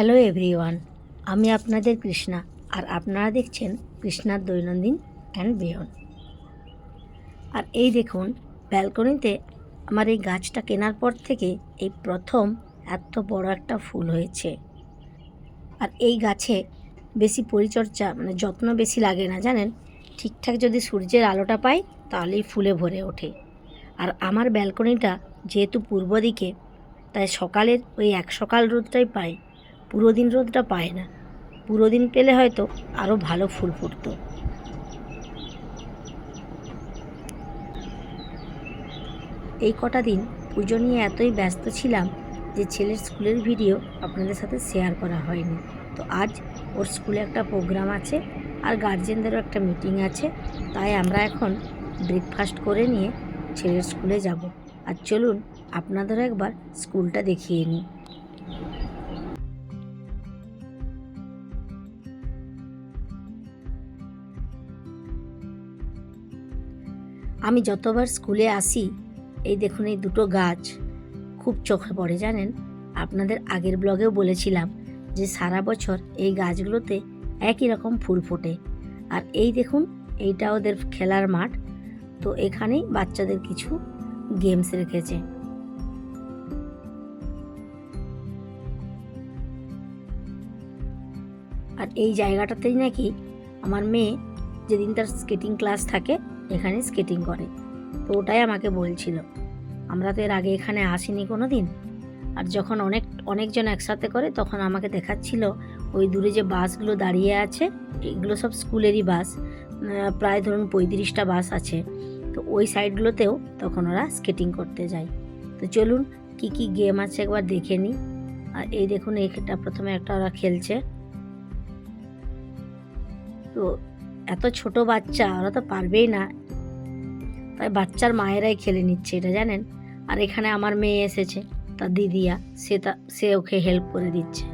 Hello everyone আমি আপনাদের কৃষ্ণা, আর আপনারা দেখছেন কৃষ্ণার দৈনন্দিন অ্যান্ড বেয়ন আর এই দেখুন ব্যালকনিতে আমার এই গাছটা কেনার পর থেকে এই প্রথম এত বড় একটা ফুল হয়েছে। আর এই গাছে বেশি পরিচর্যা মানে যত্ন বেশি লাগে না, জানেন? ঠিকঠাক যদি সূর্যের আলোটা পাই, তাহলেই ফুলে ভরে ওঠে। আর আমার ব্যালকনিটা যেহেতু পূর্ব দিকে, তাই সকালের ওই এক সকাল রোদটাই পাই। পুরো দিন রোদটা পায় না। পুরো দিন পেলে হয়তো আরও ভালো ফুল ফুটতো। এই কটা দিন পুজো নিয়ে এতই ব্যস্ত ছিলাম যে ছেলের স্কুলের ভিডিও আপনাদের সাথে শেয়ার করা হয়নি। তো আজ ওর স্কুলে একটা প্রোগ্রাম আছে আর গার্জেনদেরও একটা মিটিং আছে। তাই আমরা এখন ব্রেকফাস্ট করে নিয়ে ছেলের স্কুলে যাব। আর চলুন আপনাদেরও একবার স্কুলটা দেখিয়ে নিই। আমি যতবার স্কুলে আসি, এই দেখুন এই দুটো গাছ, খুব চোখে পড়ে জানেন? আপনাদের আগের ব্লগেও বলেছিলাম যে সারা বছর এই গাছগুলোতে একই রকম ফুল ফোটে। আর এই দেখুন, এইটা ওদের খেলার মাঠ, তো এখানেই বাচ্চাদের কিছু গেমস রেখেছে। আর এই জায়গাটাতেই নাকি আমার মেয়ে যেদিন তার স্কেটিং ক্লাস থাকে এখানে স্কেটিং করে। তো ওটাই আমাকে বলছিল। আমরা তো এর আগে এখানে আসিনি কোনো দিন আর যখন অনেক, অনেকজন একসাথে করে, তখন আমাকে দেখাচ্ছিল ওই দূরে যে বাসগুলো দাঁড়িয়ে আছে, এগুলো সব স্কুলেরই বাস। প্রায় ধরুন পঁয়ত্রিশটা বাস আছে। তো ওই সাইডগুলোতেও তখন ওরা স্কেটিং করতে যায়। তো চলুন কি কি গেম আছে একবার দেখে নিই। আর এই দেখুন এইটা প্রথমে একটা ওরা খেলছে। তো এত ছোট বাচ্চা, ওরা তো পারবেই না। তাই বাচ্চার মায়েরাই খেলে নিচ্ছে এটা, জানেন? আর এখানে আমার মেয়ে এসেছে, তার দিদিয়া সে তা, সে ওকে হেল্প করে দিচ্ছে।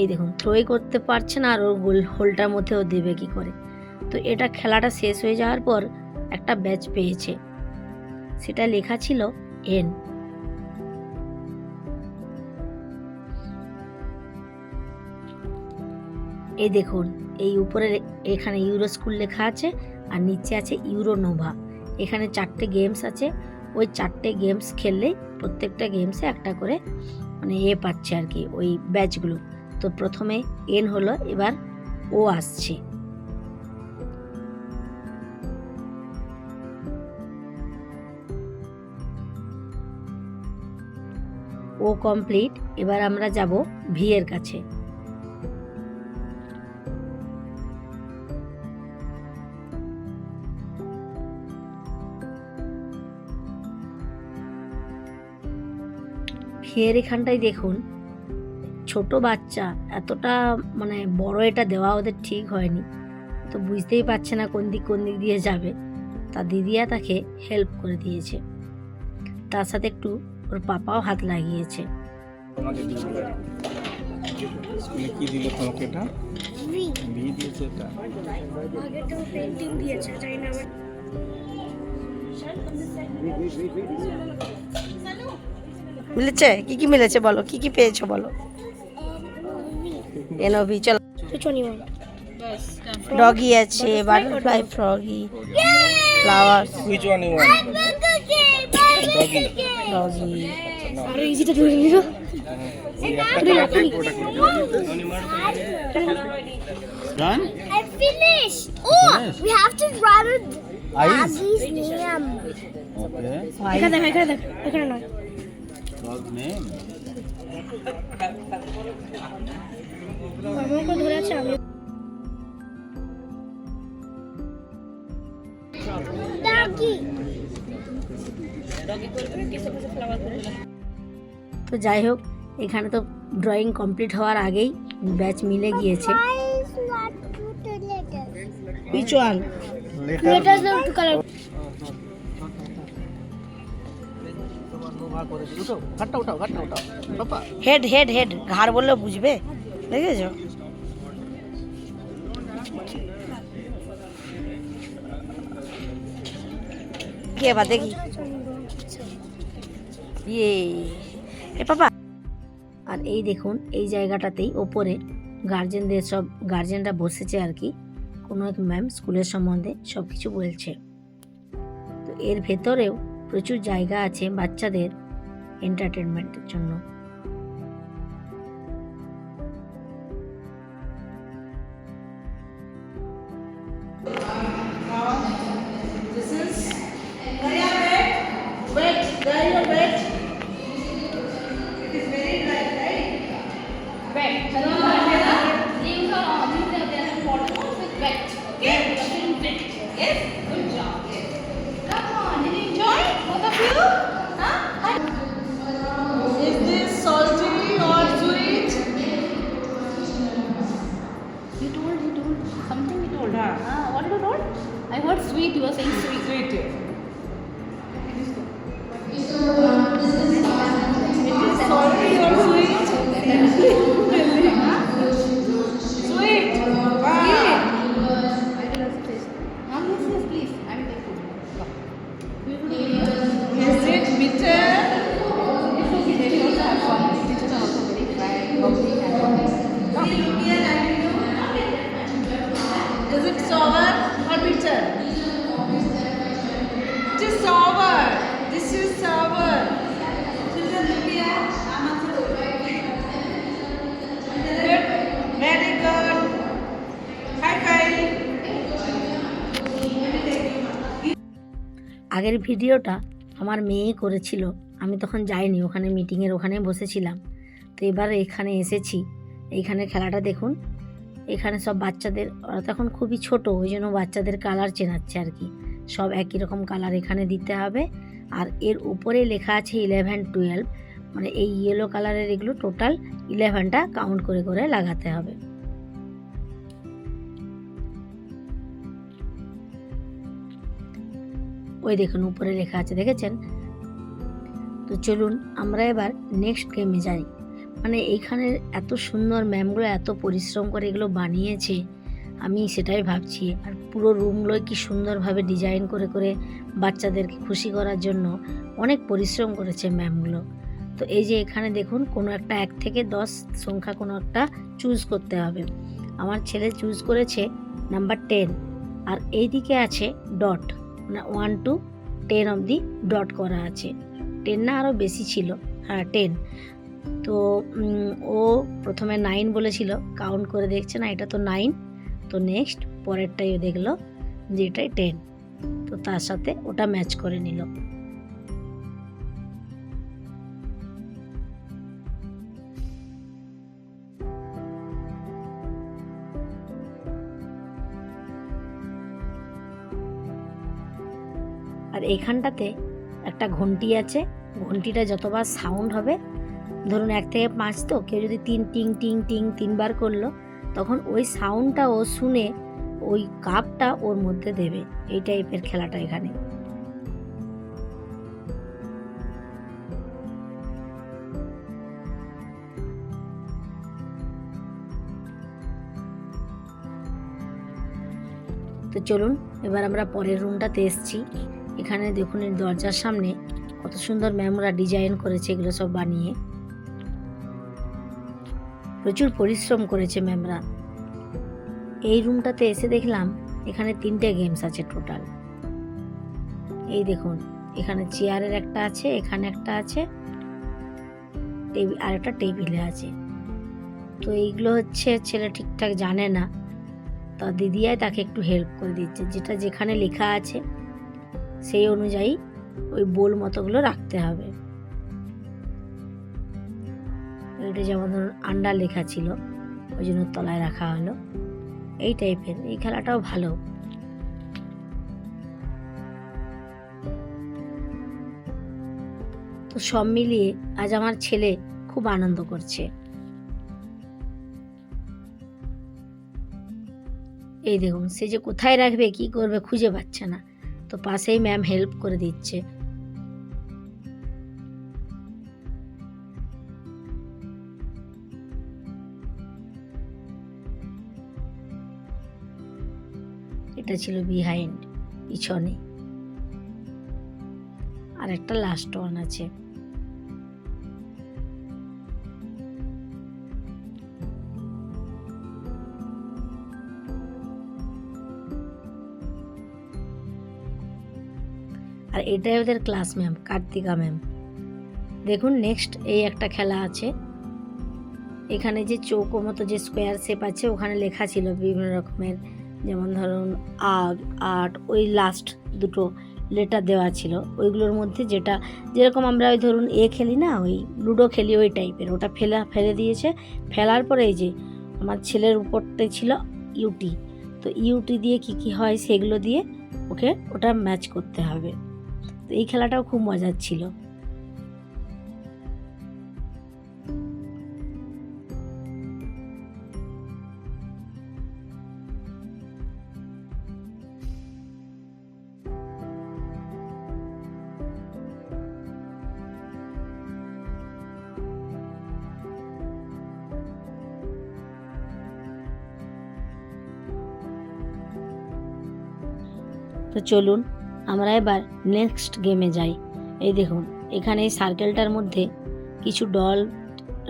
এই দেখুন থ্রোই করতে পারছে না আর ওর গোল, হোলটার মধ্যে ও দেবে কি করে? তো এটা খেলাটা শেষ হয়ে যাওয়ার পর একটা ব্যাচ পেয়েছে। সেটা লেখা ছিল এন এই দেখুন এই উপরে এখানে ইউরো স্কুল লেখা আছে আর নিচে আছে ইউরো নোভা এখানে চারটে গেমস আছে। ওই চারটে গেমস খেললে প্রত্যেকটা গেমসে একটা করে মানে এ পাচ্ছে আর কি, ওই ব্যাচগুলো। তো প্রথমে এন হলো, এবার ও আসছে। ও কমপ্লিট, এবার আমরা যাব ভি এর কাছে। ফের এখানটায় দেখুন। ছোট বাচ্চা এতটা মানে বড় এটা দেওয়া ওদের ঠিক হয়নি। তো বুঝতেই পারছে না কোন দিক কোন দিক দিয়ে যাবে। তা দিদিয়া তাকে হেল্প করে দিয়েছে। তার সাথে একটু ওর পাপাও হাত লাগিয়েছে। স্কুলে কি দিল তোমাকে এটা? ভি। দিয়েছে এটা। মিলেছে? কি কি মিলেছে বলো? কি কি পেয়েছ বলো? এনওভি চলো। ডগি আছে butterfly froggy flower which one you want doggy Done? I finished. Oh, we have to write. আমাকে ধরে আমি তো যাই হোক এখানে তো ড্রয়িং কমপ্লিট হওয়ার আগেই ব্যাচ মিলে গিয়েছে। হেড হেড হেড, ঘাড় বললে বুঝবে, দেখেছ? কে বা দেখি। ইয়ে এ পাপা আর এই দেখুন, এই জায়গাটাতেই ওপরে গার্জেনদের সব, গার্জেনরা বসেছে আর কি। কোনো এক ম্যাম স্কুলের সম্বন্ধে সব কিছু বলছে। তো এর ভেতরেও প্রচুর জায়গা আছে বাচ্চাদের। এন্টারটেনমেন্টের জন্য This is Gaya wet. Wet. Gaya wet. It is very dry, right? Wet. Hello, These are these are they are bottom with wet. Okay. আগের ভিডিওটা আমার মেয়ে করেছিল। আমি তখন যাইনি, ওখানে মিটিংয়ের ওখানে বসেছিলাম। তো এবার এখানে এসেছি। এইখানে খেলাটা দেখুন। এখানে সব বাচ্চাদের, ওরা তখন খুবই ছোট, ওই জন্য বাচ্চাদের কালার চেনাচ্ছে আর কি। সব একই রকম কালার এখানে দিতে হবে। আর এর উপরে লেখা আছে ইলেভেন টুয়েলভ মানে এই ইয়েলো কালারের এগুলো টোটাল ইলেভেনটা কাউন্ট করে করে লাগাতে হবে। ওই দেখুন, উপরে লেখা আছে, দেখেছেন? তো চলুন আমরা এবার নেক্সট গেমে যাই। মানে এইখানে এত সুন্দর ম্যামগুলো এত পরিশ্রম করে এগুলো বানিয়েছে, আমি সেটাই ভাবছি। আর পুরো রুমগুলো কি সুন্দরভাবে ডিজাইন করে করে বাচ্চাদেরকে খুশি করার জন্য অনেক পরিশ্রম করেছে ম্যামগুলো তো এই যে এখানে দেখুন, কোনো একটা এক থেকে দশ সংখ্যা কোনো একটা চুজ করতে হবে। আমার ছেলে চুজ করেছে নাম্বার টেন আর এইদিকে আছে ডট ওয়ান টু টেন অবধি ডট করা আছে। টেন না আরও বেশি ছিল। হ্যাঁ টেন তো ও প্রথমে নাইন বলেছিল। কাউন্ট করে দেখছে না, এটা তো নাইন তো নেক্সট পরেরটাই ও দেখল যে এটাই টেন তো তার সাথে ওটা ম্যাচ করে নিল। আর এখানটাতে একটা ঘন্টি আছে। ঘন্টিটা যতবার সাউন্ড হবে, ধরুন এক থেকে পাঁচ তো, কেউ যদি তিন টিং টিং টিং তিনবার করল, তখন ওই সাউন্ডটা ও শুনে ওই কাপটা ওর মধ্যে দেবে। এই টাইপের খেলাটা এখানে। তো চলুন, এবার আমরা পরের রুমটাতে এসেছি। এখানে দেখুন এই দরজার সামনে কত সুন্দর ম্যামরা ডিজাইন করেছে, এগুলো সব বানিয়ে। প্রচুর পরিশ্রম করেছে ম্যামরা। এই রুমটাতে এসে দেখলাম এখানে তিনটে গেমস আছে টোটাল এই দেখুন, এখানে চেয়ারের একটা আছে, এখানে একটা আছে টেবিল আর একটা টেবিলে আছে। তো এইগুলো হচ্ছে ছেলে ঠিকঠাক জানে না। তা দিদিয়াই তাকে একটু হেল্প করে দিচ্ছে। যেটা যেখানে লেখা আছে সেই অনুযায়ী ওই বোল মতোগুলো রাখতে হবে। এটা যেমন ধরুন আন্ডার লেখা ছিল ওই জন্য তলায় রাখা হলো। এই টাইপের এই খেলাটাও ভালো। তো সব মিলিয়ে আজ আমার ছেলে খুব আনন্দ করছে। এই দেখুন সে যে কোথায় রাখবে কি করবে খুঁজে পাচ্ছে না। তো পাশেই ম্যাম হেল্প করে দিচ্ছে। এটা ছিল বিহাইন্ড পিছনে। আর একটা লাস্ট ওয়ান আছে। আর এটাই ওদের ক্লাস ম্যাম কার্তিকা ম্যাম দেখুন নেক্সট এই একটা খেলা আছে। এখানে যে চৌকো মতো যে স্কোয়ার শেপ আছে, ওখানে লেখা ছিল বিভিন্ন রকমের। যেমন ধরুন, আগ, আট, ওই লাস্ট দুটো লেটার দেওয়া ছিল। ওইগুলোর মধ্যে যেটা, যেরকম আমরা ওই ধরুন এ খেলি না, ওই লুডো খেলি, ওই টাইপের ওটা ফেলা, ফেলে দিয়েছে। ফেলার পরে এই যে, আমার ছেলের উপরটাই ছিল ইউটি তো ইউটি দিয়ে কি কি হয়, সেগুলো দিয়ে ওকে, ওটা ম্যাচ করতে হবে। এই খেলাটাও খুব মজার ছিল। তো চলুন আমরা এবার নেক্সট গেমে যাই। এই দেখুন, এখানে এই সার্কেলটার মধ্যে কিছু ডল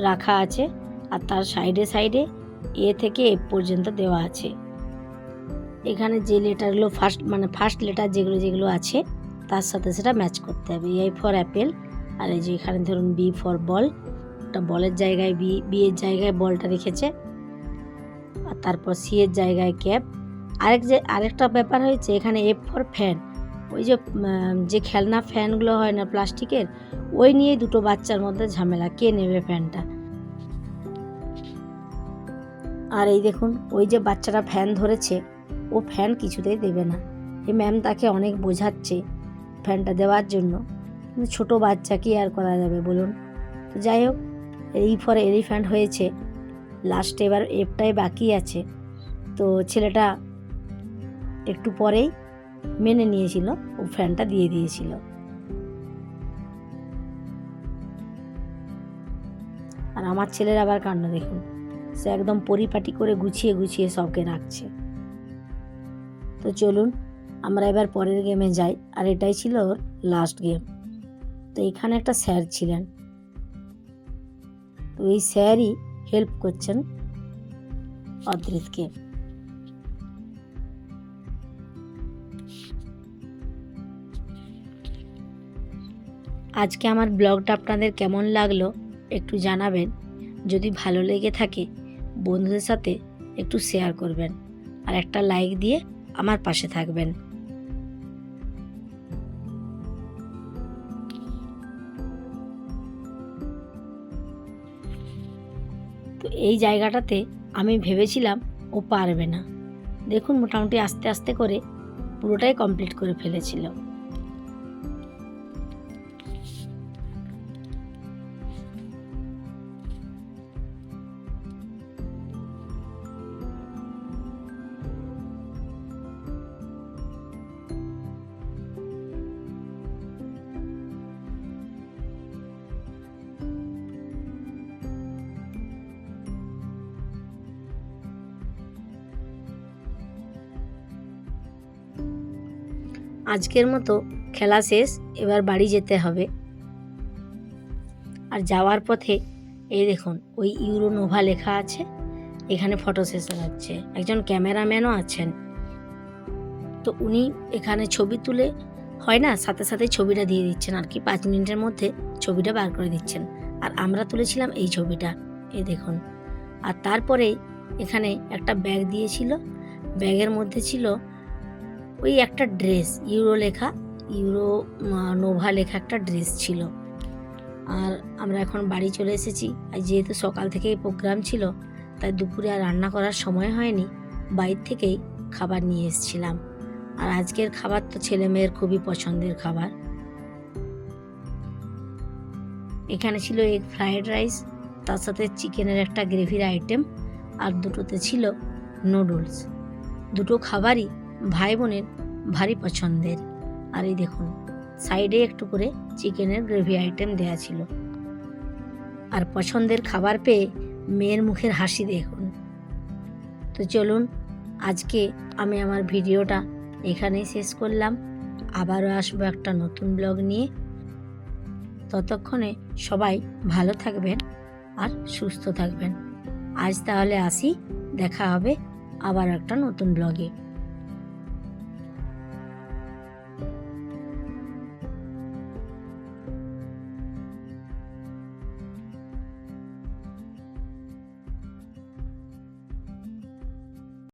রাখা আছে আর তার সাইডে সাইডে এ থেকে এ পর্যন্ত দেওয়া আছে। এখানে যে লেটারগুলো ফার্স্ট মানে ফার্স্ট লেটার যেগুলো যেগুলো আছে, তার সাথে সেটা ম্যাচ করতে হবে। এ ফর অ্যাপেল আর এই যে এখানে ধরুন বি ফর বল একটা বলের জায়গায় বি বি এর জায়গায় বলটা রেখেছে। আর তারপর সি এর জায়গায় ক্যাপ আরেক যে, আরেকটা ব্যাপার হয়েছে, এখানে এফ ফর ফ্যান ওই যে যে খেলনা ফ্যানগুলো হয় না প্লাস্টিকের, ওই নিয়েই দুটো বাচ্চার মধ্যে ঝামেলা। কে নেবে ফ্যানটা? আর এই দেখুন, ওই যে বাচ্চাটা ফ্যান ধরেছে, ও ফ্যান কিছুতেই দেবে না। এই ম্যাম তাকে অনেক বোঝাচ্ছে ফ্যানটা দেওয়ার জন্য। কিন্তু ছোটো বাচ্চা কি আর করা যাবে বলুন? তো যাই হোক, এই ফর এলিফ্যান্ট হয়েছে। লাস্টে এবার এফটাই বাকি আছে। তো ছেলেটা একটু পরেই মেনে নিয়েছিল, ও ফ্যানটা দিয়ে দিয়েছিল। আর আমার ছেলের আবার কাণ্ড দেখুন। সে একদম পরিপাটি করে গুছিয়ে গুছিয়ে সবকে রাখছে। তো চলুন, আমরা এবার পরের গেমে যাই। আর এটাই ছিল ওর লাস্ট গেম তো এখানে একটা স্যার ছিলেন। তো এই স্যারই হেল্প করছেন অদ্রিতকে। আজকে আমার ব্লগটা আপনাদের কেমন লাগল একটু জানাবেন। যদি ভালো লেগে থাকে, বন্ধুদের সাথে একটু শেয়ার করবেন আর একটা লাইক দিয়ে আমার পাশে থাকবেন। তো এই জায়গাটাতে আমি ভেবেছিলাম ও পারবে না। দেখুন মোটামুটি আস্তে আস্তে করে পুরোটাই কমপ্লিট করে ফেলেছিল। আজকের মতো খেলা শেষ, এবার বাড়ি যেতে হবে। আর যাওয়ার পথে এই দেখুন, ওই ইউরোনোভা লেখা আছে, এখানে ফটো সেশন হচ্ছে। একজন ক্যামেরাম্যানও আছেন। তো উনি এখানে ছবি তুলে, হয় না, সাথে সাথে ছবিটা দিয়ে দিচ্ছেন। আর কি পাঁচ মিনিটের মধ্যে ছবিটা বার করে দিচ্ছেন। আর আমরা তুলেছিলাম এই ছবিটা, এই দেখুন। আর তারপরে এখানে একটা ব্যাগ দিয়েছিল। ব্যাগের মধ্যে ছিল ওই একটা ড্রেস ইউরো লেখা ইউরো নোভা লেখা একটা ড্রেস ছিল। আর আমরা এখন বাড়ি চলে এসেছি। আর যেহেতু সকাল থেকেই প্রোগ্রাম ছিল, তাই দুপুরে আর রান্না করার সময় হয়নি বাইর থেকেই খাবার নিয়ে এসেছিলাম। আর আজকের খাবার তো ছেলে মেয়ের খুবই পছন্দের খাবার। এখানে ছিল এগ ফ্রায়েড রাইস তার সাথে চিকেনের একটা গ্রেভির আইটেম আর দুটোতে ছিল নুডলস দুটো খাবারই ভাই বোনের ভারী পছন্দের। আর এই দেখুন, সাইডে একটু করে চিকেনের গ্রেভি আইটেম দেয়া ছিল। আর পছন্দের খাবার পেয়ে মেয়ের মুখের হাসি দেখুন। তো চলুন, আজকে আমি আমার ভিডিওটা এখানেই শেষ করলাম। আবারও আসব একটা নতুন ব্লগ নিয়ে। ততক্ষণে সবাই ভালো থাকবেন আর সুস্থ থাকবেন। আজ তাহলে আসি, দেখা হবে আবার একটা নতুন ব্লগে।